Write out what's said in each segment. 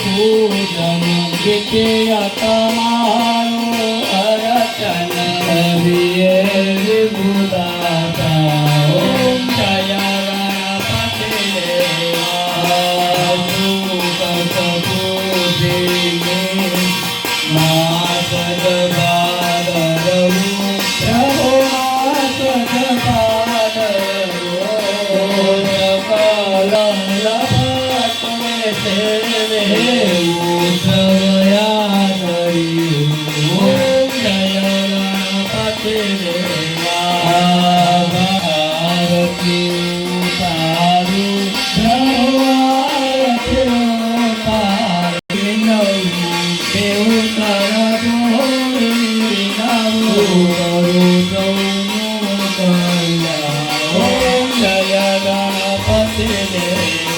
पूजन विजयत मारो अरचन हरिये विभुदाता ओम जय गणपति देवा Om Jaya Ganapati Deva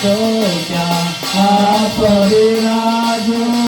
時遊びの